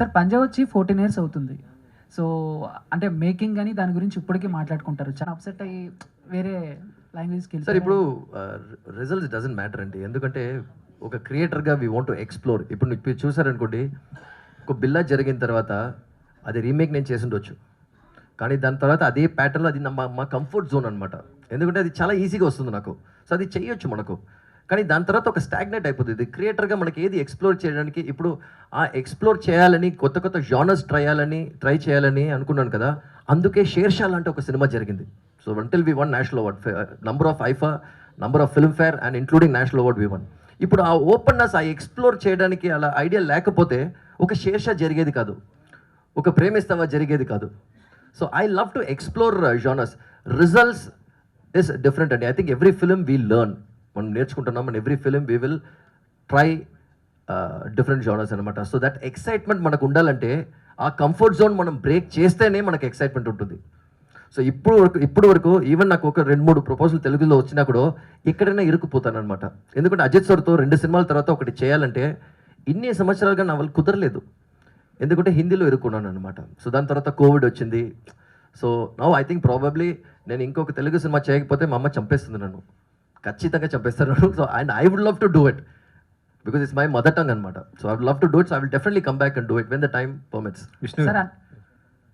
Sir Panja వచ్చి fourteen years అవుతుంది. So అంటే మేకింగ్ అని దాని గురించి ఇప్పటికీ మాట్లాడుకుంటారు. చాలా అప్సెట్ అయ్యి వేరే లాంగ్వేజ్కి సార్ ఇప్పుడు రిజల్ట్స్ డజంట్ మ్యాటర్ అండి. ఎందుకంటే ఒక క్రియేటర్గా వీ వాంట్ టు ఎక్స్ప్లోర్ ఇప్పుడు మీరు చూసారనుకోండి ఒక బిల్లా జరిగిన తర్వాత అది రీమేక్ నేను చేసి ఉండొచ్చు. కానీ దాని తర్వాత అదే ప్యాటర్న్లో అది మా మా కంఫర్ట్ జోన్ అనమాట ఎందుకంటే అది చాలా ఈజీగా వస్తుంది నాకు. సో అది చేయొచ్చు మనకు. కానీ దాని తర్వాత ఒక స్టాగ్నెట్ అయిపోతుంది. క్రియేటర్గా మనకి ఏది ఎక్స్ప్లోర్ చేయడానికి ఇప్పుడు ఆ ఎక్స్ప్లోర్ చేయాలని కొత్త కొత్త జానర్స్ ట్రై చేయాలని ట్రై చేయాలని అనుకున్నాను కదా. అందుకే షేర్షా లాంటి ఒక సినిమా జరిగింది. So until we won national award number of IIFA number of Filmfare and including national award we won ఇప్పుడు ఆ ఓపెన్నెస్ ఆ ఎక్స్ప్లోర్ చేయడానికి అలా ఐడియా లేకపోతే ఒక షేర్షా జరిగేది కాదు. ఒక ప్రేమిస్తావా జరిగేది కాదు. So I love to explore genres results is different అండి. I think every film we learn మనం నేర్చుకుంటున్నాం and every film we will try different genres అనమాట సో దట్ ఎక్సైట్మెంట్ మనకు ఉండాలంటే ఆ కంఫర్ట్ జోన్ మనం బ్రేక్ చేస్తేనే మనకు ఎక్సైట్మెంట్ ఉంటుంది. సో ఇప్పుడు వరకు ఇప్పుడు వరకు ఈవెన్ నాకు ఒక రెండు మూడు ప్రపోజల్ తెలుగులో వచ్చినా కూడా ఎక్కడైనా ఇరుక్కుపోతాను అనమాట ఎందుకంటే అజిత్ సార్తో రెండు సినిమాల తర్వాత ఒకటి చేయాలంటే ఇన్ని సంవత్సరాలుగా నా వల్ల కుదరలేదు. ఎందుకంటే హిందీలో ఇరుక్కున్నాను అనమాట సో దాని తర్వాత కోవిడ్ వచ్చింది. So now I think probably నేను ఇంకొక తెలుగు సినిమా చేయకపోతే మా అమ్మ చంపేస్తుంది నన్ను. ఖచ్చితంగా చంపేస్తారు. So and I would love to do it because it's my mother tongue అనమాట so I would love to do it so I will definitely come back and do it when the time permits Vishnu